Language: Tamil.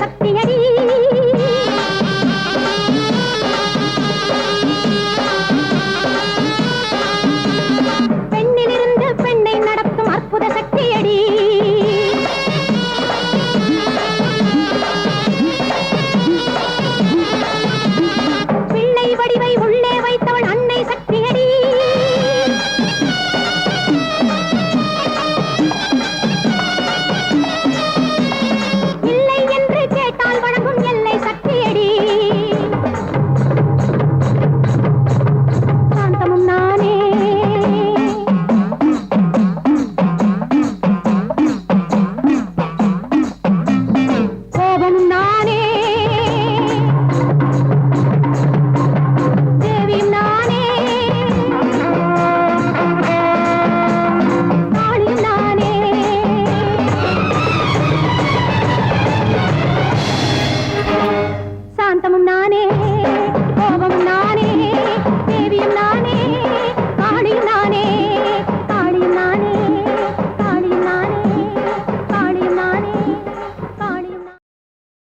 சக்தியடி. பெண்ணிலிருந்து பெண்ணை நடத்தும் அற்புத சக்தியடி. பிள்ளை வடிவை உள்ள